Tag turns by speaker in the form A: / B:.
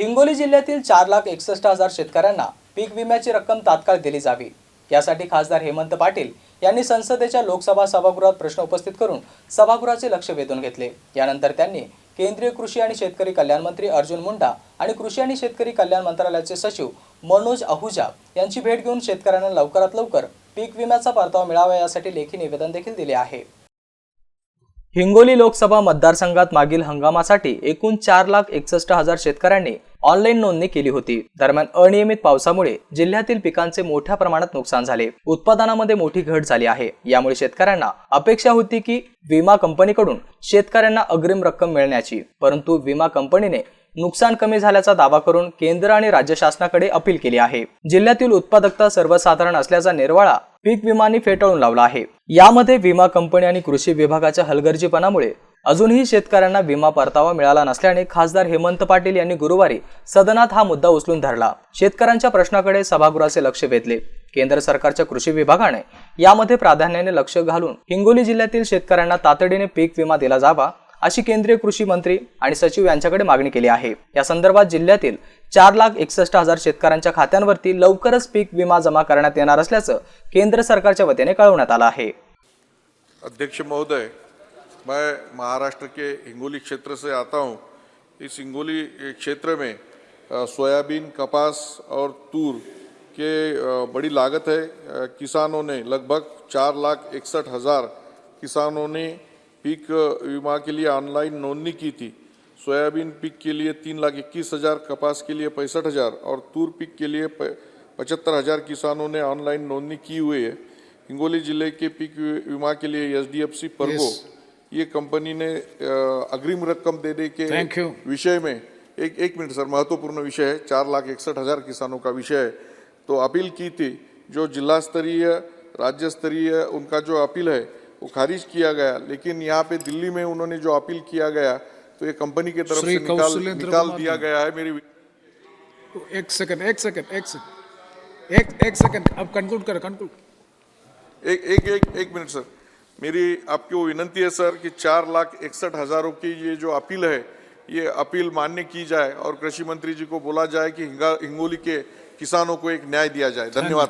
A: हिंगोली जिल्ह्यातील चार लाख एकसष्ट हजार शेतकऱ्यांना पीक विम्याची रक्कम तात्काळ दिली जावी. यासाठी खासदार हेमंत पाटील यांनी संसदेच्या लोकसभा सभागृहात प्रश्न उपस्थित करून सभागृहाचे लक्ष वेधून घेतले. यानंतर त्यांनी केंद्रीय कृषी आणि शेतकरी कल्याण मंत्री अर्जुन मुंडा आणि कृषी आणि शेतकरी कल्याण मंत्रालयाचे सचिव मनोज अहुजा यांची भेट घेऊन शेतकऱ्यांना लवकरात लवकर पीक विम्याचा परतावा मिळावा यासाठी लेखी निवेदन देखील दिले आहे. हिंगोली लोकसभा मतदारसंघात मागील हंगामासाठी एकूण चार लाख एकसष्ट हजार शेतकऱ्यांनी ऑनलाईन नोंदणी केली होती. दरम्यान अनियमित पावसामुळे जिल्ह्यातील पिकांचे मोठ्या प्रमाणात नुकसान झाले. उत्पादनामध्ये मोठी घट झाली आहे. यामुळे शेतकऱ्यांना अपेक्षा होती की विमा कंपनीकडून शेतकऱ्यांना अग्रिम रक्कम मिळण्याची. परंतु विमा कंपनीने नुकसान कमी झाल्याचा दावा करून केंद्र आणि राज्य शासनाकडे अपील केली आहे. जिल्ह्यातील उत्पादकता सर्वसाधारण असल्याचा निर्वाळा पीक विमानी फेटाळून लावला आहे. यामध्ये विमा कंपनी आणि कृषी विभागाच्या हलगर्जीपणामुळे अजूनही शेतकऱ्यांना विमा परतावा मिळाला नसल्याने खासदार हेमंत पाटील यांनी गुरुवारी सदनात हा मुद्दा उचलून धरला. शेतकऱ्यांच्या प्रश्नाकडे सभागृहाचे लक्ष वेधले. केंद्र सरकारच्या कृषी विभागाने यामध्ये प्राधान्याने लक्ष घालून हिंगोली जिल्ह्यातील शेतकऱ्यांना तातडीने पीक विमा दिला जावा अशी केंद्रीय कृषी मंत्री आणि सचिव यांच्याकडे मागणी केली आहे. या संदर्भात जिल्ह्यातील चार लाख एकसष्ट हजार शेतकऱ्यांच्या खात्यांवरती लवकरच पीक विमा जमा करण्यात येणार असल्याचं केंद्र सरकारच्या वतीने कळवण्यात आलं आहे.
B: अध्यक्ष महोदय मैं महाराष्ट्र के हिंगोली क्षेत्र से आता हूँ। इस हिंगोली क्षेत्र में सोयाबीन, कपास और तूर के बड़ी लागत है। किसानों ने लगभग चार लाख इकसठ हज़ार किसानों ने पीक बीमा के लिए ऑनलाइन नोंदनी की थी। सोयाबीन पीक के लिए तीन लाख इक्कीस हज़ार, कपास के लिए पैंसठ हज़ार और तूर पीक के लिए पचहत्तर हज़ार किसानों ने ऑनलाइन नोंदनी की हुई है। हिंगोली ज़िले के पीक बीमा के लिए H D F C Ergo ये कंपनी ने अग्रिम रकम देने के विषय में एक एक मिनट सर महत्वपूर्ण विषय है चार लाख इकसठ हज़ार किसानों का विषय है। तो अपील की थी जो जिला स्तरीय राज्य स्तरीय उनका जो अपील है वो खारिज किया गया। लेकिन यहाँ पे दिल्ली में उन्होंने जो अपील किया गया तो ये कंपनी की तरफ़ से निकाल निकाल दिया गया है मेरी
C: एक सेकंड एक सेकंड एक सेकंड एक एक सेकंड अब कंक्लूड करो कंक्लूड
B: एक एक एक एक मिनट सर। मेरी आपकी वो विनंती है, सर, कि चार लाख इकसठ हज़ारों की ये जो अपील है, ये अपील मान्य की जाए और कृषि मंत्री जी को बोला जाए कि हिंगा हिंगोली के किसानों को एक न्याय दिया जाए। धन्यवाद